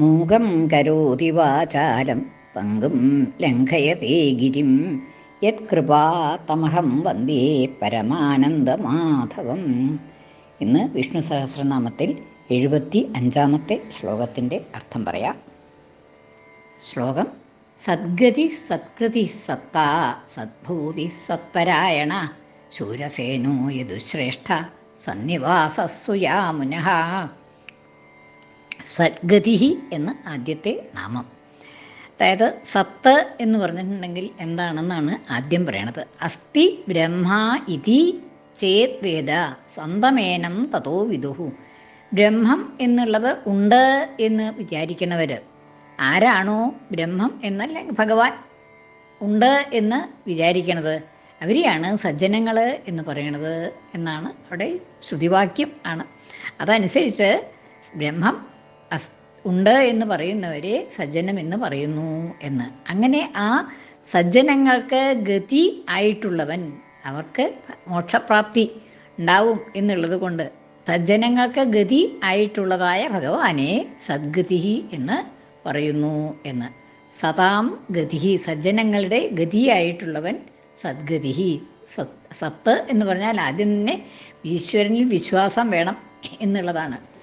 മൂകം കരോതി വാചാലം പങ്കും ലംഘയതേ ഗിരിം. യത്കൃപാതമഹം വന്ദേ പരമാനന്ദമാധവം. ഇന്ന് വിഷ്ണു സഹസ്രനാമത്തിൽ എഴുപത്തി അഞ്ചാമത്തെ ശ്ലോകത്തിന്റെ അർത്ഥം പറയാം. ശ്ലോകം സദ്ഗതി സത്കൃതി സത്താ സദ്ഭൂതി സത്പരായണ ശൂരസേനോ യദുശ്രേഷ്ഠ സന്നിവാസസ്സുയാമുന സദ്ഗതി എന്ന ആദ്യത്തെ നാമം. അതായത് സത്ത് എന്ന് പറഞ്ഞിട്ടുണ്ടെങ്കിൽ എന്താണെന്നാണ് ആദ്യം പറയണത്. അസ്ഥി ബ്രഹ്മ ഇതി ചേത് വേദ സന്തമേനം തതോ വിദുഹു. ബ്രഹ്മം എന്നുള്ളത് ഉണ്ട് എന്ന് വിചാരിക്കണവർ ആരാണോ ബ്രഹ്മം എന്നല്ല ഭഗവാൻ ഉണ്ട് എന്ന് വിചാരിക്കണത്. അവരെയാണ് സജ്ജനങ്ങൾ എന്ന് പറയണത് എന്നാണ് അവിടെ ശ്രുതിവാക്യം ആണ്. അതനുസരിച്ച് ബ്രഹ്മം ഉണ്ട് എന്ന് പറയുന്നവരെ സജ്ജനം എന്ന് പറയുന്നു എന്ന്. അങ്ങനെ ആ സജ്ജനങ്ങൾക്ക് ഗതി ആയിട്ടുള്ളവൻ അവർക്ക് മോക്ഷപ്രാപ്തി ഉണ്ടാവും എന്നുള്ളത് കൊണ്ട് സജ്ജനങ്ങൾക്ക് ഗതി ആയിട്ടുള്ളതായ ഭഗവാനെ സദ്ഗതി എന്ന് പറയുന്നു എന്ന്. സതാം ഗതി സജ്ജനങ്ങളുടെ ഗതിയായിട്ടുള്ളവൻ സദ്ഗതി. സത് സത്ത് എന്ന് പറഞ്ഞാൽ ആദ്യം തന്നെ ഈശ്വരനിൽ വിശ്വാസം വേണം എന്നുള്ളതാണ്.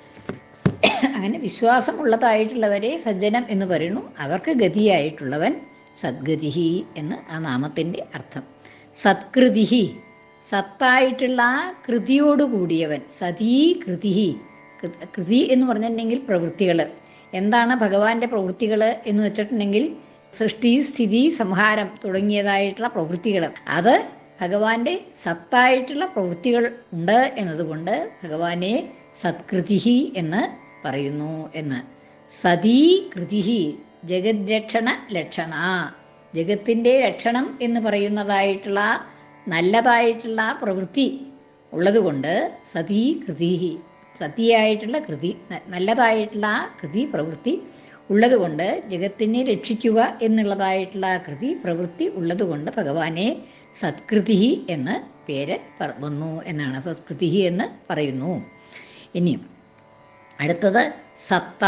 അങ്ങനെ വിശ്വാസമുള്ളതായിട്ടുള്ളവരെ സജ്ജനം എന്ന് പറയുന്നു. അവർക്ക് ഗതിയായിട്ടുള്ളവൻ സദ്ഗതിഹി എന്ന് ആ നാമത്തിന്റെ അർത്ഥം. സത്കൃതിഹി സത്തായിട്ടുള്ള കൃതിയോട് കൂടിയവൻ സതീ കൃതിഹി കൃതി എന്ന് പറഞ്ഞിട്ടുണ്ടെങ്കിൽ പ്രവൃത്തികൾ എന്താണ് ഭഗവാന്റെ പ്രവൃത്തികൾ എന്ന് വെച്ചിട്ടുണ്ടെങ്കിൽ സൃഷ്ടി സ്ഥിതി സംഹാരം തുടങ്ങിയതായിട്ടുള്ള പ്രവൃത്തികൾ അത് ഭഗവാന്റെ സത്തായിട്ടുള്ള പ്രവൃത്തികൾ ഉണ്ട് എന്നതുകൊണ്ട് ഭഗവാനെ സത്കൃതിഹി എന്ന് പറയുന്നു എന്ന്. സതീ കൃതി ജഗദ്രക്ഷണ ലക്ഷണ. ജഗത്തിന്റെ രക്ഷണം എന്ന് പറയുന്നതായിട്ടുള്ള നല്ലതായിട്ടുള്ള പ്രവൃത്തി ഉള്ളതുകൊണ്ട് സതീ കൃതി സതിയായിട്ടുള്ള കൃതി നല്ലതായിട്ടുള്ള കൃതി പ്രവൃത്തി ഉള്ളതുകൊണ്ട് ജഗത്തിനെ രക്ഷിക്കുക എന്നുള്ളതായിട്ടുള്ള കൃതി പ്രവൃത്തി ഉള്ളതുകൊണ്ട് ഭഗവാനെ സത്കൃതി എന്ന് പേര് വന്നു എന്നാണ് സത്കൃതി എന്ന് പറയുന്നു. ഇനിയും അടുത്തത് സത്ത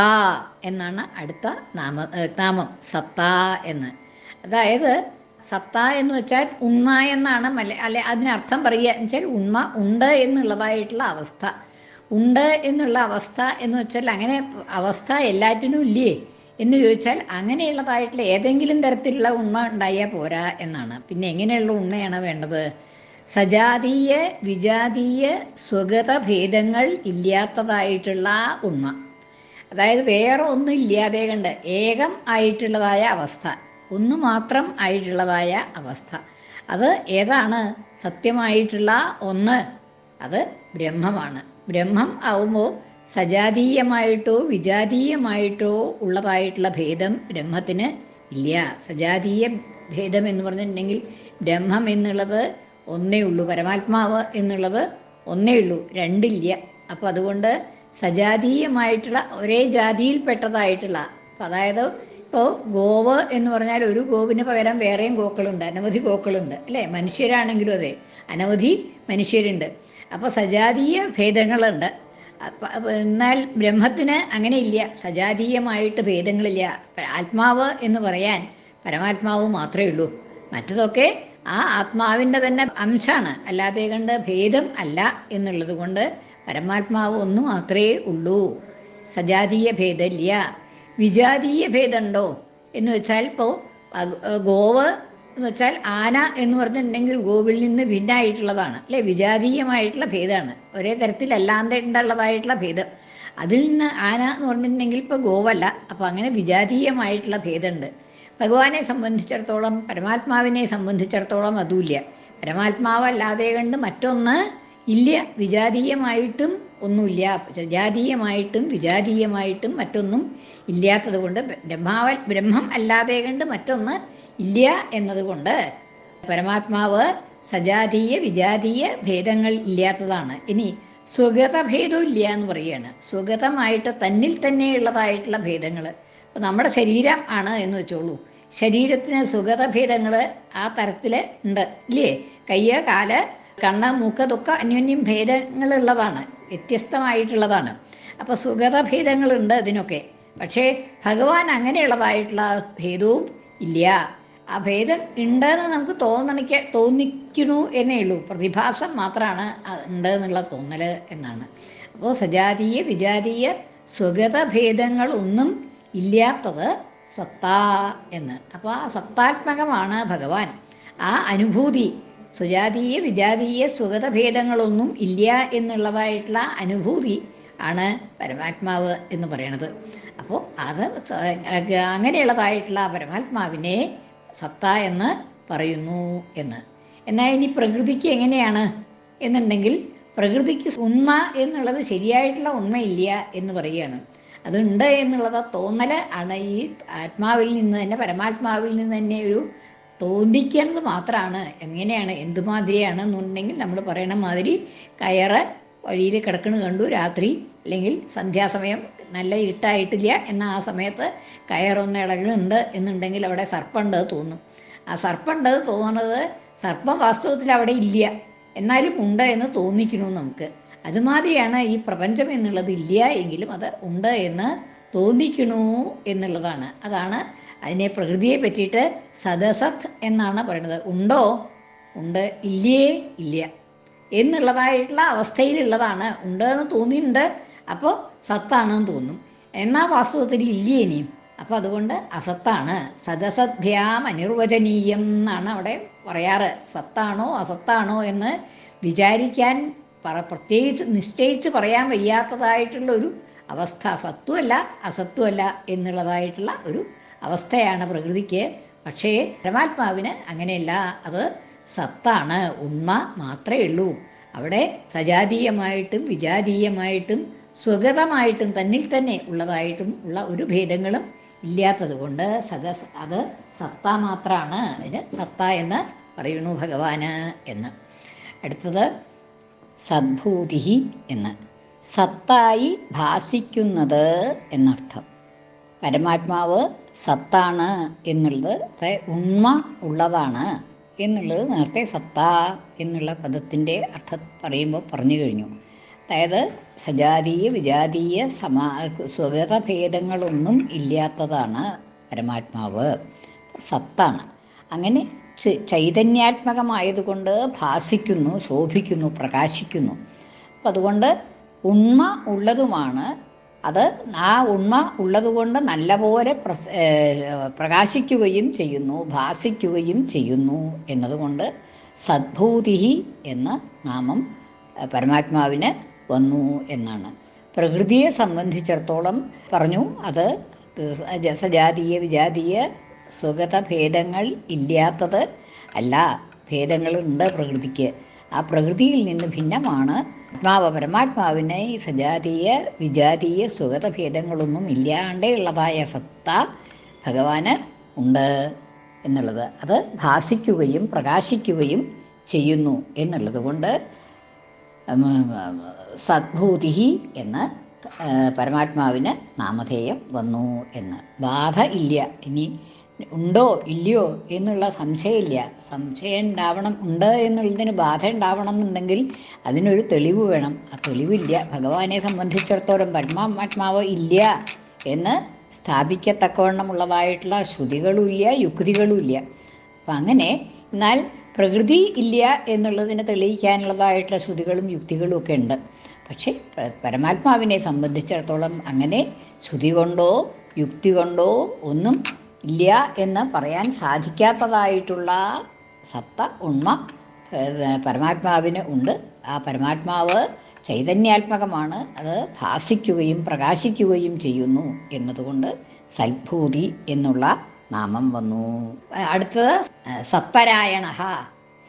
എന്നാണ് അടുത്ത നാമ നാമം. സത്ത എന്ന്. അതായത് സത്ത എന്ന് വെച്ചാൽ ഉണ്മ എന്നാണ് മല അല്ലെ അതിനർത്ഥം പറയുക എന്ന് വെച്ചാൽ ഉണ്മ ഉണ്ട് എന്നുള്ളതായിട്ടുള്ള അവസ്ഥ. ഉണ്ട് എന്നുള്ള അവസ്ഥ എന്ന് വെച്ചാൽ അങ്ങനെ അവസ്ഥ എല്ലാറ്റിനും ഇല്ലേ എന്ന് ചോദിച്ചാൽ അങ്ങനെയുള്ളതായിട്ടുള്ള ഏതെങ്കിലും തരത്തിലുള്ള ഉണ്മ ഉണ്ടായാൽ പോരാ എന്നാണ്. പിന്നെ എങ്ങനെയുള്ള ഉണ്മയാണ് വേണ്ടത്? സജാതീയ വിജാതീയ സ്വഗത ഭേദങ്ങൾ ഇല്ലാത്തതായിട്ടുള്ള ഉണ്മ. അതായത് വേറെ ഒന്നും ഇല്ലാതെ കണ്ട് ഏകം ആയിട്ടുള്ളതായ അവസ്ഥ ഒന്ന് മാത്രം ആയിട്ടുള്ളതായ അവസ്ഥ. അത് ഏതാണ്? സത്യമായിട്ടുള്ള ഒന്ന്. അത് ബ്രഹ്മമാണ്. ബ്രഹ്മം ആവുമ്പോൾ സജാതീയമായിട്ടോ വിജാതീയമായിട്ടോ ഉള്ളതായിട്ടുള്ള ഭേദം ബ്രഹ്മത്തിന് ഇല്ല. സജാതീയ ഭേദം എന്ന് പറഞ്ഞിട്ടുണ്ടെങ്കിൽ ബ്രഹ്മം എന്നുള്ളത് ഒന്നേ ഉള്ളൂ പരമാത്മാവ് എന്നുള്ളത് ഒന്നേ ഉള്ളൂ രണ്ടില്ല. അപ്പോൾ അതുകൊണ്ട് സജാതീയമായിട്ടുള്ള ഒരേ ജാതിയിൽപ്പെട്ടതായിട്ടുള്ള അപ്പം അതായത് ഇപ്പോൾ ഗോവ് എന്ന് പറഞ്ഞാൽ ഒരു ഗോവിന് പകരം വേറെയും ഗോക്കളുണ്ട് അനവധി ഗോക്കളുണ്ട് അല്ലേ? മനുഷ്യരാണെങ്കിലും അതെ അനവധി മനുഷ്യരുണ്ട്. അപ്പോൾ സജാതീയ ഭേദങ്ങളുണ്ട്. എന്നാൽ ബ്രഹ്മത്തിന് അങ്ങനെ ഇല്ല സജാതീയമായിട്ട് ഭേദങ്ങളില്ല. ആത്മാവ് എന്ന് പറയാൻ പരമാത്മാവ് മാത്രമേ ഉള്ളൂ. മറ്റതൊക്കെ ആ ആത്മാവിന്റെ തന്നെ അംശമാണ്. അല്ലാതെ കണ്ട് ഭേദം അല്ല എന്നുള്ളത് കൊണ്ട് പരമാത്മാവ് ഒന്നും മാത്രമേ ഉള്ളൂ. സജാതീയ ഭേദമില്ല വിജാതീയ ഭേദമുണ്ടോ എന്ന് വെച്ചാൽ ഇപ്പോൾ ഗോവ് എന്ന് വെച്ചാൽ ആന എന്ന് പറഞ്ഞിട്ടുണ്ടെങ്കിൽ ഗോവിൽ നിന്ന് ഭിന്നായിട്ടുള്ളതാണ്. അല്ലെ? വിജാതീയമായിട്ടുള്ള ഭേദമാണ്. ഒരേ തരത്തിലല്ലാതെ ഉണ്ടുള്ളതായിട്ടുള്ള ഭേദം. അതിൽ നിന്ന് ആന എന്ന് പറഞ്ഞിട്ടുണ്ടെങ്കിൽ ഇപ്പോൾ ഗോവല്ല. അപ്പോൾ അങ്ങനെ വിജാതീയമായിട്ടുള്ള ഭേദമുണ്ട്. ഭഗവാനെ സംബന്ധിച്ചിടത്തോളം പരമാത്മാവിനെ സംബന്ധിച്ചിടത്തോളം അതുമില്ല പരമാത്മാവല്ലാതെ കണ്ട് മറ്റൊന്ന് ഇല്ല വിജാതീയമായിട്ടും ഒന്നുമില്ല. ജാതീയമായിട്ടും വിജാതീയമായിട്ടും മറ്റൊന്നും ഇല്ലാത്തതുകൊണ്ട് ബ്രഹ്മാവ ബ്രഹ്മം അല്ലാതെ കണ്ട് മറ്റൊന്ന് ഇല്ല എന്നതുകൊണ്ട് പരമാത്മാവ് സജാതീയ വിജാതീയ ഭേദങ്ങൾ ഇല്ലാത്തതാണ്. ഇനി സ്വഗത ഭേദവും ഇല്ല എന്ന് പറയുകയാണ് സ്വഗതമായിട്ട് തന്നിൽ തന്നെയുള്ളതായിട്ടുള്ള ഭേദങ്ങൾ നമ്മുടെ ശരീരം ആണ് എന്ന് വെച്ചോളൂ. ശരീരത്തിന് സുഗതഭേദങ്ങൾ ആ തരത്തിൽ ഉണ്ട് ഇല്ലേ? കയ്യ് കാൽ കണ്ണ് മൂക്ക് തൊക്കെ അന്യോന്യം ഭേദങ്ങളുള്ളതാണ് വ്യത്യസ്തമായിട്ടുള്ളതാണ്. അപ്പോൾ സുഗത ഭേദങ്ങളുണ്ട് ഇതിനൊക്കെ പക്ഷേ ഭഗവാൻ അങ്ങനെയുള്ളതായിട്ടുള്ള ഭേദവും ഇല്ല. ആ ഭേദം ഉണ്ടെന്ന് നമുക്ക് തോന്നണിക്ക തോന്നിക്കണു എന്നേ ഉള്ളൂ. പ്രതിഭാസം മാത്രമാണ് ഉണ്ട് എന്നുള്ള തോന്നൽ എന്നാണ്. അപ്പോൾ സജാതീയ വിജാതീയ സ്വഗത ഭേദങ്ങളൊന്നും ഇല്ലാത്തത് സത്താ എന്ന്. അപ്പോൾ ആ സത്താത്മകമാണ് ഭഗവാൻ. ആ അനുഭൂതി സുജാതീയ വിജാതീയ സ്വഗത ഭേദങ്ങളൊന്നും ഇല്ല എന്നുള്ളതായിട്ടുള്ള അനുഭൂതി ആണ് പരമാത്മാവ് എന്ന് പറയണത്. അപ്പോൾ അത് അങ്ങനെയുള്ളതായിട്ടുള്ള പരമാത്മാവിനെ സത്ത എന്ന് പറയുന്നു എന്ന്. എന്നാൽ ഇനി പ്രകൃതിക്ക് എങ്ങനെയാണ് എന്നുണ്ടെങ്കിൽ പ്രകൃതിക്ക് ഉണ്മ എന്നുള്ളത് ശരിയായിട്ടുള്ള ഉണ്മയില്ല എന്ന് പറയുകയാണ്. അതുണ്ട് എന്നുള്ളത് തോന്നൽ ആണ് ഈ ആത്മാവിൽ നിന്ന് തന്നെ പരമാത്മാവിൽ നിന്ന് തന്നെ ഒരു തോന്നിക്കുന്നത് മാത്രമാണ് എങ്ങനെയാണ് എന്തുമാതിരിയാണ് എന്നുണ്ടെങ്കിൽ നമ്മൾ പറയണ മാതിരി കയറ് വഴിയിൽ കിടക്കണ കണ്ടു രാത്രി അല്ലെങ്കിൽ സന്ധ്യാസമയം നല്ല ഇരുട്ടായിട്ടില്ല എന്നാൽ ആ സമയത്ത് കയറൊന്ന് ഇളകുന്നുണ്ട് എന്നുണ്ടെങ്കിൽ അവിടെ സർപ്പുണ്ട് തോന്നും. ആ സർപ്പുണ്ട് തോന്നുന്നത് സർപ്പം വാസ്തവത്തിൽ അവിടെ ഇല്ല. എന്നാലും ഉണ്ട് എന്ന് തോന്നിക്കണു നമുക്ക്. അതുമാതിരിയാണ് ഈ പ്രപഞ്ചം എന്നുള്ളത് ഇല്ല എങ്കിലും അത് ഉണ്ട് എന്ന് തോന്നിക്കണു എന്നുള്ളതാണ്. അതാണ് അതിനെ പ്രകൃതിയെ പറ്റിയിട്ട് സദസത് എന്നാണ് പറയുന്നത്. ഉണ്ടോ? ഉണ്ട്. ഇല്ലേ? ഇല്ല. എന്നുള്ളതായിട്ടുള്ള അവസ്ഥയിലുള്ളതാണ്. ഉണ്ട് എന്ന് തോന്നിയിട്ടുണ്ട്. അപ്പോൾ സത്താണെന്ന് തോന്നും. എന്നാൽ വാസ്തവത്തിൽ ഇല്ലേ ഇനിയും അപ്പോൾ അതുകൊണ്ട് അസത്താണ്. സദസദ്ഭ്യാം അനിർവചനീയം എന്നാണ് അവിടെ പറയാറ്. സത്താണോ? അസത്താണോ എന്ന് വിചാരിക്കാൻ പറ പ്രത്യേകിച്ച് നിശ്ചയിച്ച് പറയാൻ വയ്യാത്തതായിട്ടുള്ള ഒരു അവസ്ഥ സത്വമല്ല അസത്വമല്ല എന്നുള്ളതായിട്ടുള്ള ഒരു അവസ്ഥയാണ് പ്രകൃതിക്ക്. പക്ഷേ പരമാത്മാവിന് അങ്ങനെയല്ല അത് സത്താണ് ഉണ്മ മാത്രമേ ഉള്ളൂ. അവിടെ സജാതീയമായിട്ടും വിജാതീയമായിട്ടും സ്വഗതമായിട്ടും തന്നിൽ തന്നെ ഉള്ളതായിട്ടും ഉള്ള ഒരു ഭേദങ്ങളും ഇല്ലാത്തത് കൊണ്ട് സദ അത് സത്ത മാത്രമാണ് അതിന് സത്ത എന്ന് പറയുന്നു ഭഗവാന് എന്ന്. അടുത്തത് സദ്ഭൂതി എന്ന്. സത്തായി ഭാസിക്കുന്നത് എന്നർത്ഥം. പരമാത്മാവ് സത്താണ് എന്നുള്ളത് ഉണ്മ ഉള്ളതാണ് എന്നുള്ളത് നേരത്തെ സത്ത എന്നുള്ള പദത്തിന്റെ അർത്ഥം പറയുമ്പോൾ പറഞ്ഞു കഴിഞ്ഞു. അതായത് സജാതീയ വിജാതീയ സമാ സ്വഗത ഭേദങ്ങളൊന്നും ഇല്ലാത്തതാണ് പരമാത്മാവ്. സത്താണ്. അങ്ങനെ ചൈതന്യാത്മകമായതുകൊണ്ട് ഭാസിക്കുന്നു ശോഭിക്കുന്നു പ്രകാശിക്കുന്നു. അപ്പം അതുകൊണ്ട് ഉണ്മ ഉള്ളതുമാണ്. അത് ആ ഉണ്മ ഉള്ളതുകൊണ്ട് നല്ലപോലെ പ്രകാശിക്കുകയും ചെയ്യുന്നു ഭാസിക്കുകയും ചെയ്യുന്നു എന്നതുകൊണ്ട് സദ്ഭൂതി എന്ന നാമം പരമാത്മാവിന് വന്നു എന്നാണ്. പ്രകൃതിയെ സംബന്ധിച്ചിടത്തോളം പറഞ്ഞു അത് സജാതീയ വിജാതീയ സ്വഗത ഭേദങ്ങൾ ഇല്ലാത്തത് അല്ല ഭേദങ്ങളുണ്ട് പ്രകൃതിക്ക്. ആ പ്രകൃതിയിൽ നിന്ന് ഭിന്നമാണ്. ആത്മാവ് പരമാത്മാവിനെ സജാതീയ വിജാതീയ സ്വഗത ഭേദങ്ങളൊന്നും ഇല്ലാണ്ടേ ഉള്ളതായ സത്ത ഭഗവാന് ഉണ്ട് എന്നുള്ളത്. അത് ഭാസിക്കുകയും പ്രകാശിക്കുകയും ചെയ്യുന്നു എന്നുള്ളത് കൊണ്ട് സദ്ഭൂതി എന്ന് പരമാത്മാവിന് നാമധേയം വന്നു എന്ന്. ബാധ ഇല്ല. ഇനി ഉണ്ടോ ഇല്ലയോ എന്നുള്ള സംശയമില്ല. സംശയം ഉണ്ടാവണം ഉണ്ട് എന്നുള്ളതിന് ബാധ ഉണ്ടാവണം എന്നുണ്ടെങ്കിൽ അതിനൊരു തെളിവ് വേണം. ആ തെളിവില്ല. ഭഗവാനെ സംബന്ധിച്ചിടത്തോളം പരമാത്മാവ് ഇല്ല എന്ന് സ്ഥാപിക്കത്തക്കവണ്ണമുള്ളതായിട്ടുള്ള ശ്രുതികളുമില്ല യുക്തികളുമില്ല. അപ്പം അങ്ങനെ എന്നാൽ പ്രകൃതി ഇല്ല എന്നുള്ളതിനെ തെളിയിക്കാനുള്ളതായിട്ടുള്ള ശ്രുതികളും യുക്തികളും ഒക്കെ ഉണ്ട്. പക്ഷേ പരമാത്മാവിനെ സംബന്ധിച്ചിടത്തോളം അങ്ങനെ ശ്രുതി കൊണ്ടോ യുക്തി കൊണ്ടോ ഒന്നും ഇല്ല എന്ന് പറയാൻ സാധിക്കാത്തതായിട്ടുള്ള സത്ത ഉണ്മ പരമാത്മാവിന് ഉണ്ട്. ആ പരമാത്മാവ് ചൈതന്യാത്മകമാണ്. അത് ഭാസിക്കുകയും പ്രകാശിക്കുകയും ചെയ്യുന്നു എന്നതുകൊണ്ട് സൽഭൂതി എന്നുള്ള നാമം വന്നു. അടുത്തത് സത്പരായണ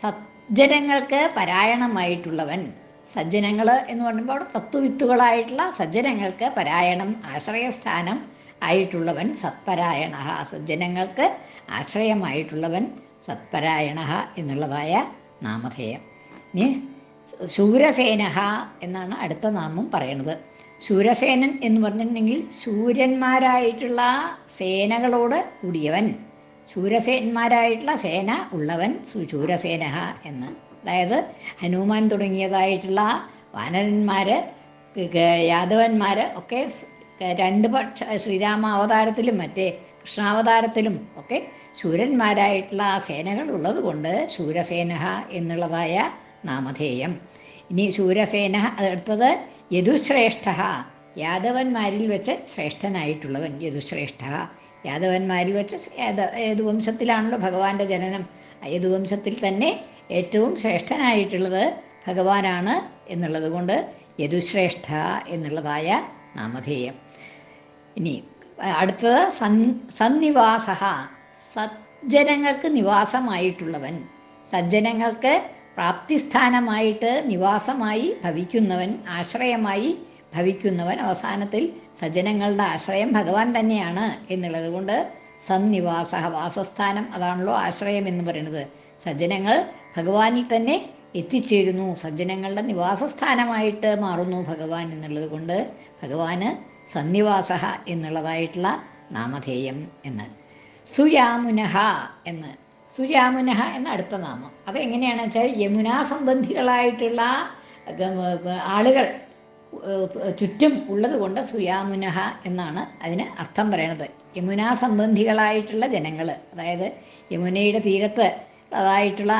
സജ്ജനങ്ങൾക്ക് പരായണമായിട്ടുള്ളവൻ. സജ്ജനങ്ങൾ എന്ന് പറയുമ്പോൾ അവിടെ തത്വവിത്തുകളായിട്ടുള്ള സജ്ജനങ്ങൾക്ക് പരായണം ആശ്രയസ്ഥാനം ആയിട്ടുള്ളവൻ സത്പരായണ. സജ്ജനങ്ങൾക്ക് ആശ്രയമായിട്ടുള്ളവൻ സത്പരായണ എന്നുള്ളതായ നാമധേയം. ഇനി ശൂരസേന എന്നാണ് അടുത്ത നാമം പറയണത്. ശൂരസേനൻ എന്ന് പറഞ്ഞിട്ടുണ്ടെങ്കിൽ ശൂരന്മാരായിട്ടുള്ള സേനകളോട് കൂടിയവൻ. ശൂരസേന്മാരായിട്ടുള്ള സേന ഉള്ളവൻ ശൂരസേന എന്ന്. അതായത് ഹനുമാൻ തുടങ്ങിയതായിട്ടുള്ള വാനരന്മാർ യാദവന്മാർ ഒക്കെ രണ്ട് പക്ഷ ശ്രീരാമ അവതാരത്തിലും മറ്റേ കൃഷ്ണാവതാരത്തിലും ഒക്കെ ശൂരന്മാരായിട്ടുള്ള സേനകൾ ഉള്ളതുകൊണ്ട് ശൂരസേന എന്നുള്ളതായ നാമധേയം. ഇനി ശൂരസേന അടുത്തത് യദുശ്രേഷ്ഠ. യാദവന്മാരിൽ വെച്ച് ശ്രേഷ്ഠനായിട്ടുള്ളവൻ യദുശ്രേഷ്ഠ. യാദവന്മാരിൽ വെച്ച് യാദ യദുവംശത്തിലാണല്ലോ ഭഗവാന്റെ ജനനം? യദുവംശത്തിൽ തന്നെ ഏറ്റവും ശ്രേഷ്ഠനായിട്ടുള്ളത് ഭഗവാനാണ് എന്നുള്ളത് കൊണ്ട് യദുശ്രേഷ്ഠ എന്നുള്ളതായ നാമധേയം. ഇനി അടുത്തത് സൻ സന്നിവാസ സജ്ജനങ്ങൾക്ക് നിവാസമായിട്ടുള്ളവൻ. സജ്ജനങ്ങൾക്ക് പ്രാപ്തിസ്ഥാനമായിട്ട് നിവാസമായി ഭവിക്കുന്നവൻ ആശ്രയമായി ഭവിക്കുന്നവൻ. അവസാനത്തിൽ സജ്ജനങ്ങളുടെ ആശ്രയം ഭഗവാൻ തന്നെയാണ് എന്നുള്ളത് കൊണ്ട് സന്നിവാസ വാസസ്ഥാനം അതാണല്ലോ ആശ്രയം എന്ന് പറയുന്നത്. സജ്ജനങ്ങൾ ഭഗവാനിൽ തന്നെ എത്തിച്ചേരുന്നു. സജ്ജനങ്ങളുടെ നിവാസസ്ഥാനമായിട്ട് മാറുന്നു ഭഗവാൻ എന്നുള്ളത് കൊണ്ട് ഭഗവാന് സന്നിവാസ എന്നുള്ളതായിട്ടുള്ള നാമധേയം എന്ന്. സുയാമുനഹ എന്ന്. സുയാമുനഹ എന്ന അടുത്ത നാമം. അതെങ്ങനെയാണെന്ന് വെച്ചാൽ യമുനാ സംബന്ധികളായിട്ടുള്ള ആളുകൾ ചുറ്റും ഉള്ളത് കൊണ്ട് സുയാമുനഹ എന്നാണ് അതിന് അർത്ഥം പറയണത്. യമുനാ സംബന്ധികളായിട്ടുള്ള ജനങ്ങൾ അതായത് യമുനയുടെ തീരത്ത് അതായിട്ടുള്ള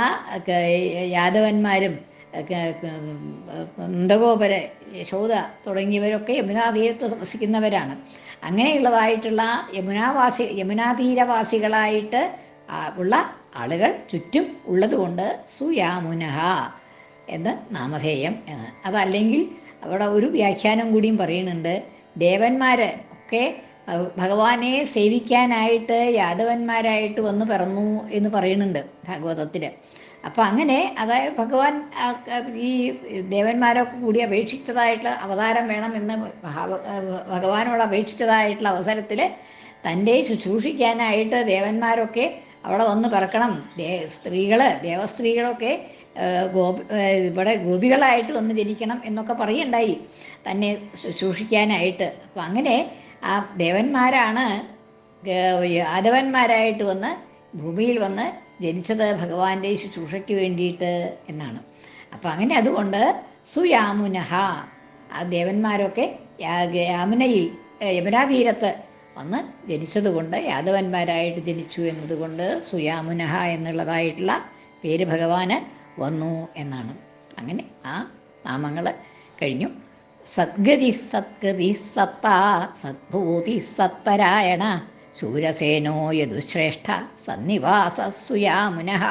യാദവന്മാരും നന്ദഗോപര് യശോദ തുടങ്ങിയവരൊക്കെ യമുനാ തീരത്ത് വസിക്കുന്നവരാണ്. അങ്ങനെയുള്ളതായിട്ടുള്ള യമുനാവാസി യമുനാ തീരവാസികളായിട്ട് ഉള്ള ആളുകൾ ചുറ്റും ഉള്ളതുകൊണ്ട് സുയാമുനഹ എന്ന് നാമധേയം എന്ന്. അതല്ലെങ്കിൽ അവിടെ ഒരു വ്യാഖ്യാനം കൂടിയും പറയുന്നുണ്ട്. ദേവന്മാർ ഒക്കെ ഭഗവാനെ സേവിക്കാനായിട്ട് യാദവന്മാരായിട്ട് വന്ന് പിറന്നു എന്ന് പറയുന്നുണ്ട് ഭാഗവതത്തിൽ അപ്പം അങ്ങനെ അതായത് ഭഗവാൻ ഈ ദേവന്മാരൊക്കെ കൂടി അപേക്ഷിച്ചതായിട്ടുള്ള അവതാരം വേണമെന്ന് ഭഗവാനോട് അപേക്ഷിച്ചതായിട്ടുള്ള അവസരത്തിൽ തന്റെ ശുശ്രൂഷിക്കാനായിട്ട് ദേവന്മാരൊക്കെ അവിടെ വന്ന് പിറക്കണം. ദേ സ്ത്രീകൾ ദേവസ്ത്രീകളൊക്കെ ഗോപി ഇവിടെ ഗോപികളായിട്ട് വന്ന് ജനിക്കണം എന്നൊക്കെ പറയുണ്ടായി തന്നെ ശുശ്രൂഷിക്കാനായിട്ട്. അപ്പം അങ്ങനെ ആ ദേവന്മാരാണ് യാദവന്മാരായിട്ട് വന്ന് ഭൂമിയിൽ വന്ന് ജനിച്ചത് ഭഗവാന്റെ ശുശ്രൂഷയ്ക്ക് വേണ്ടിയിട്ട് എന്നാണ്. അപ്പം അങ്ങനെ അതുകൊണ്ട് സുയാമുനഹ ആ ദേവന്മാരൊക്കെ യാമുനയിൽ യമുനാതീരത്ത് വന്ന് ജനിച്ചതുകൊണ്ട് യാദവന്മാരായിട്ട് ജനിച്ചു എന്നതുകൊണ്ട് സുയാമുനഹ എന്നുള്ളതായിട്ടുള്ള പേര് ഭഗവാന് വന്നു എന്നാണ്. അങ്ങനെ ആ നാമങ്ങൾ കഴിഞ്ഞു. സദ്ഗതി സത്കൃതി സത്ത സദ്ഭൂതി സത്പരായണ ശൂരസേനോ യദുശ്രേഷ്ഠ സന്നിവാസ സുയാമുനഃ